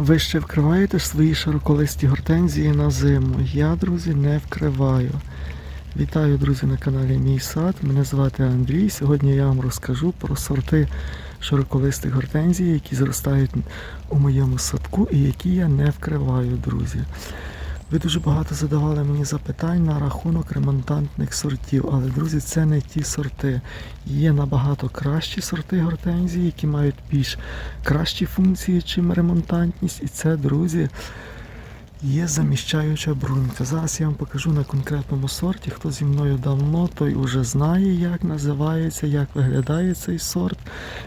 Ви ще вкриваєте свої широколисті гортензії на зиму. Я, друзі, не вкриваю. Вітаю, друзі, на каналі Мій сад. Мене звати Андрій. Сьогодні я вам розкажу про сорти широколистих гортензій, які зростають у моєму садку і які я не вкриваю, друзі. Ви дуже багато задавали мені запитань на рахунок ремонтантних сортів, але, друзі, це не ті сорти. Є набагато кращі сорти гортензії, які мають більш кращі функції, чим ремонтантність. І це, друзі, є заміщаюча брунька. Зараз я вам покажу на конкретному сорті. Хто зі мною давно, той уже знає, як називається, як виглядає цей сорт.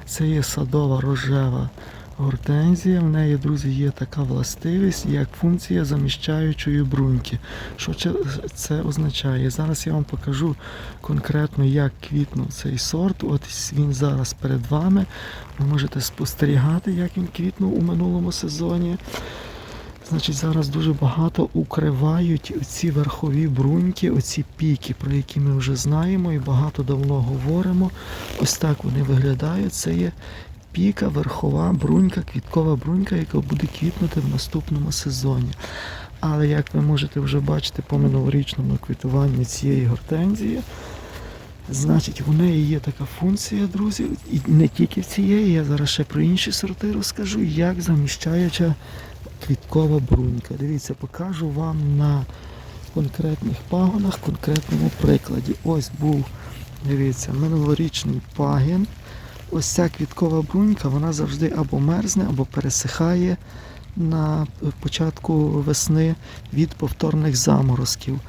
Це є садова рожева гортензія. В неї, друзі, є така властивість, як функція заміщаючої бруньки. Що це- означає? Зараз я вам покажу конкретно, як квітнув цей сорт. От він зараз перед вами. Ви можете спостерігати, як він квітнув у минулому сезоні. Значить, зараз дуже багато укривають ці верхові бруньки, оці піки, про які ми вже знаємо і багато давно говоримо. Ось так вони виглядають. Це є піка, верхова брунька, квіткова брунька, яка буде квітнути в наступному сезоні. Але як ви можете вже бачити по минулорічному квітуванню цієї гортензії, значить у неї є така функція, друзі, і не тільки в цієї, я зараз ще про інші сорти розкажу, як заміщаюча квіткова брунька. Дивіться, покажу вам на конкретних пагонах, конкретному прикладі. Ось був, дивіться, минулорічний пагін. Ось ця квіткова брунька, вона завжди або мерзне, або пересихає на початку весни від повторних заморозків.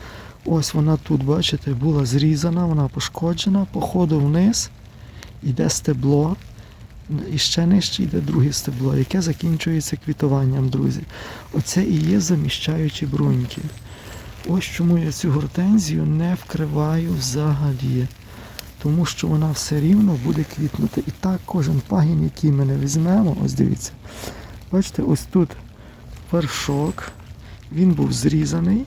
Ось вона тут, бачите, була зрізана, вона пошкоджена, по ходу вниз йде стебло, і ще нижче йде друге стебло, яке закінчується квітуванням, друзі. Оце і є заміщаючі бруньки. Ось чому я цю гортензію не вкриваю взагалі. Тому що вона все рівно буде квітнути. І так кожен пагін, який ми не візьмемо, ось дивіться. Бачите, ось тут вершок, він був зрізаний.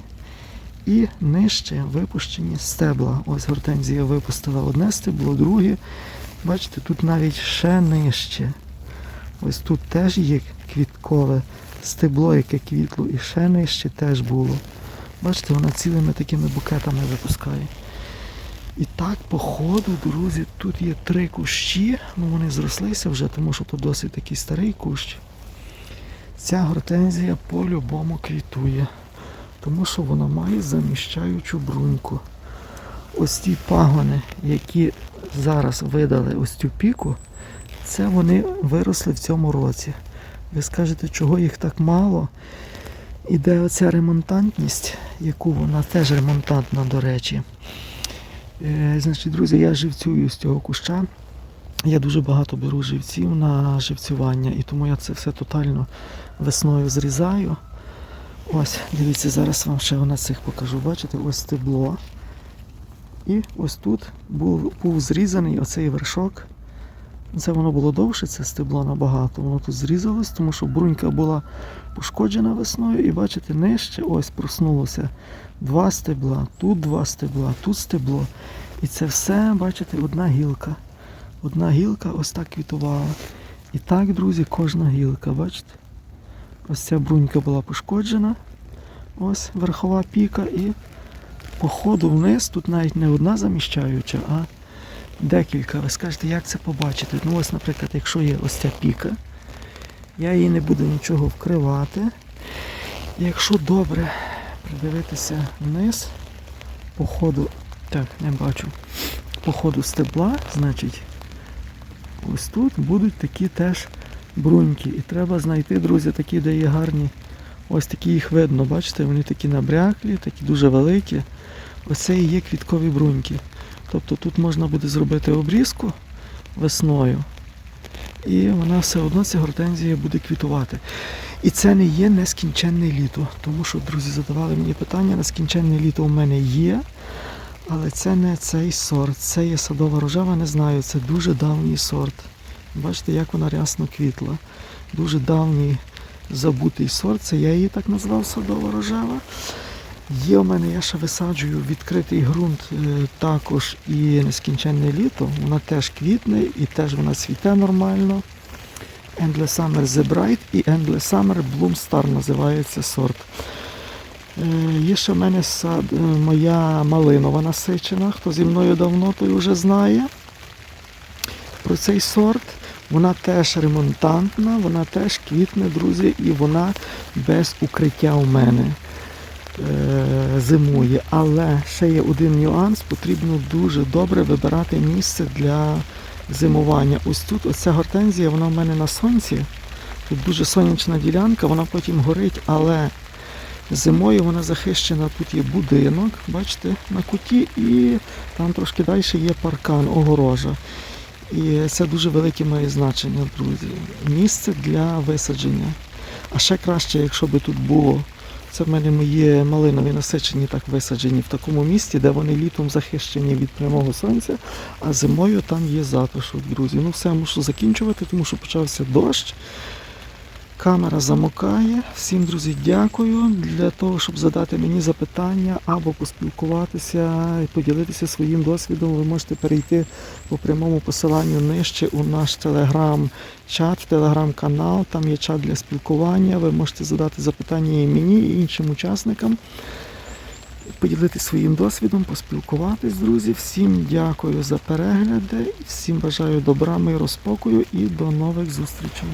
І нижче випущені стебла. Ось гортензія випустила одне стебло, друге. Бачите, тут навіть ще нижче. Ось тут теж є квіткове стебло, яке квітло, і ще нижче теж було. Бачите, вона цілими такими букетами випускає. І так, по ходу, друзі, тут є три кущі, ну вони зрослися вже, тому що тут досить такий старий кущ. Ця гортензія по-любому квітує, тому що вона має заміщаючу бруньку. Ось ті пагони, які зараз видали ось цю піку, це вони виросли в цьому році. Ви скажете, чого їх так мало? І де оця ремонтантність, яку вона теж ремонтантна, до речі. Е, значить, друзі, я живцюю з цього куща. Я дуже багато беру живців на живцювання, і тому я це все тотально весною зрізаю. Ось, дивіться, зараз вам ще на цих покажу. Бачите, ось стебло. І ось тут був, був зрізаний оцей вершок. Це воно було довше, це стебло набагато. Воно тут зрізалось, тому що брунька була пошкоджена весною. І бачите, нижче ось проснулося два стебла, тут два стебла, тут стебло. І це все, бачите, одна гілка. Одна гілка ось так квітувала. І так, друзі, кожна гілка, бачите? Ось ця брунька була пошкоджена. Ось верхова піка і по ходу вниз тут навіть не одна заміщаюча, а декілька. Ви скажете, як це побачити? Ну ось, наприклад, якщо є ось ця піка, я її не буду нічого вкривати. Якщо добре придивитися вниз, по ходу, так, не бачу, по ходу стебла, значить, ось тут будуть такі теж бруньки. І треба знайти, друзі, такі, де є гарні. Ось такі їх видно, бачите, вони такі набряклі, такі дуже великі. Оце і є квіткові бруньки. Тобто тут можна буде зробити обрізку весною. І вона все одно ця гортензія буде квітувати. І це не є нескінченне літо. Тому що, друзі, задавали мені питання, нескінченне літо у мене є. Але це не цей сорт. Це є садова рожева, не знаю. Це дуже давній сорт. Бачите, як вона рясно квітла. Дуже давній забутий сорт. Це я її так назвав садова рожева. Є у мене, я ще висаджую відкритий ґрунт е, також і нескінченне літо. Вона теж квітне і теж вона цвіте нормально. Endless Summer The Bright і Endless Summer Bloom Star називається сорт. Е, Є ще в мене сад, е, моя малинова насичена. Хто зі мною давно, той вже знає про цей сорт. Вона теж ремонтантна, вона теж квітне, друзі, і вона без укриття у мене зимує. Але ще є один нюанс, потрібно дуже добре вибирати місце для зимування. Ось тут оця гортензія, вона в мене на сонці. Тут дуже сонячна ділянка, вона потім горить, але зимою вона захищена. Тут є будинок, бачите, на куті, і там трошки далі є паркан, огорожа. І це дуже велике має значення, друзі. Місце для висадження. А ще краще, якщо би тут було. Це в мене мої малинові насичені так висаджені в такому місці, де вони літом захищені від прямого сонця, а зимою там є затишок, друзі. Ну все, мушу закінчувати, тому що почався дощ. Камера замокає. Всім, друзі, дякую для того, щоб задати мені запитання або поспілкуватися і поділитися своїм досвідом. Ви можете перейти по прямому посиланню нижче у наш телеграм-чат, телеграм-канал. Там є чат для спілкування. Ви можете задати запитання і мені, і іншим учасникам. Поділитися своїм досвідом, поспілкуватись, друзі. Всім дякую за перегляди, всім бажаю добра, миру, спокою і до нових зустрічей.